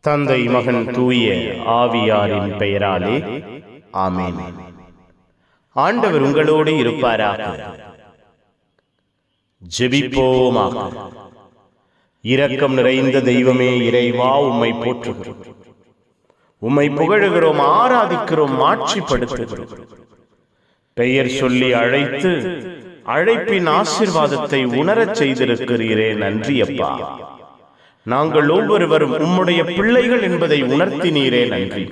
தந்தை மகன் தூய ஆவியாரின் பெயராலே. ஆமென். ஆண்டவர் உங்களோடு இருப்பாராக. ஜெபிப்போமாக. இரக்கம் நிறைந்த தெய்வமே இறைவா உம்மை போற்றுகிறோம். உம்மை புகழுகிறோம் ஆராதிக்கிறோம் மாட்சிப்படுத்துகிறோம். பெயர் சொல்லி அழைத்து அழைப்பின் ஆசிர்வாதத்தை உணரச் செய்திருக்கிறீரே நன்றி அப்பா நாங்கள் ஒவ்வொருவரும் உம்முடைய பிள்ளைகள் என்பதை உணர்த்தினீரே நன்றி.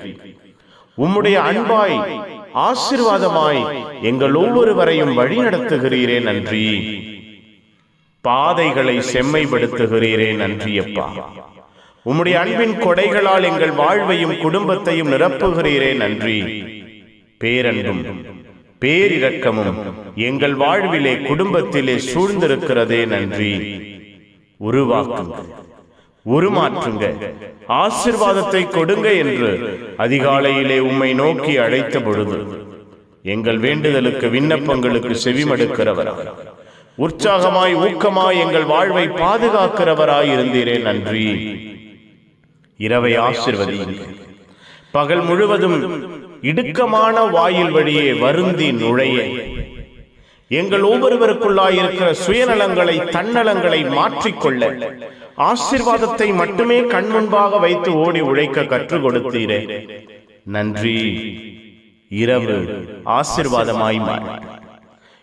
உம்முடைய அன்பாய் ஆசிர்வாதமாய் எங்கள் ஒவ்வொருவரையும் வழிநடத்துகிறீரே நன்றி. பாதைகளை செம்மைப்படுத்துகிறீரே நன்றி அப்பா. உம்முடைய அன்பின் கொடைகளால் எங்கள் வாழ்வையும் குடும்பத்தையும் நிரப்புகிறீரே நன்றி. பேரன்பும் பேரிரக்கமும் எங்கள் வாழ்விலே குடும்பத்திலே சூழ்ந்திருக்கிறதே நன்றி. உருவாக்குங்கள். உருமாற்றுங்க ஆசிர்வாதத்தை கொடுங்க என்று அதிகாலையிலே உம்மை நோக்கி அழைத்த பொழுது எங்கள் வேண்டுதலுக்கு விண்ணப்பங்களுக்கு செவிமடுக்கிறவர் உற்சாகமாய் ஊக்கமாய் எங்கள் வாழ்வை பாதுகாக்கிறவராய் இருந்தீரே நன்றி. இரவை ஆசிர்வதியுங்கள். பகல் முழுவதும் இடுக்கமான வாயில் வழியே வருந்தி நுழைய எங்கள் ஒவ்வொருவருக்குள்ளாய் இருக்கிற சுயநலங்களை தன்னலங்களை மாற்றிக்கொள்ள. ஆசிர்வாதத்தை மட்டுமே கண் முன்பாக வைத்து ஓடி உழைக்க கற்றுக் கொடுத்தீரே. நன்றி. இரவு ஆசிர்வாதமாய் மாறட்டும்.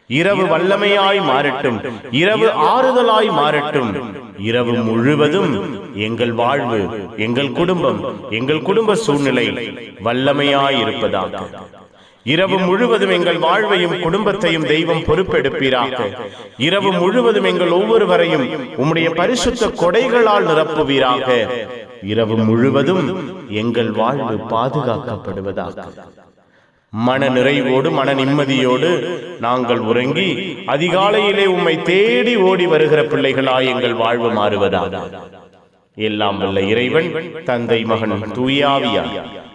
இரவு வல்லமையாய் மாறட்டும். இரவு ஆறுதலாய் மாறட்டும். இரவு முழுவதும் எங்கள் வாழ்வு எங்கள் குடும்பம் எங்கள் குடும்ப சூழ்நிலை வல்லமையாய் இருப்பதாக. இரவு முழுவதும் எங்கள் வாழ்வையும் குடும்பத்தையும் தெய்வம் பொறுப்பெடுப்பீராக. இரவு முழுவதும் எங்கள் ஒவ்வொருவரையும் உம்முடைய பரிசுத்த கொடைகளால் நிரப்புவீராக. இரவு முழுவதும் எங்கள் வாழ்வு பாதுகாக்கப்படுவதாக. மன நிறைவோடு மன நிம்மதியோடு நாங்கள் உறங்கி அதிகாலையிலே உம்மை தேடி ஓடி வருகிற பிள்ளைகளாய் எங்கள் வாழ்வு மாறுவதாக. எல்லாம் வல்ல இறைவன் தந்தை மகன் தூயாவியா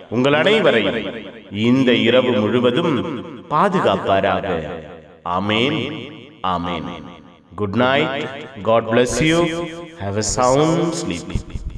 உங்கள் அனைவரையும் இந்த இரவு முழுவதும் பாதுகாப்பாராக. ஆமேன் ஆமேன் good night God bless you have a sound sleep.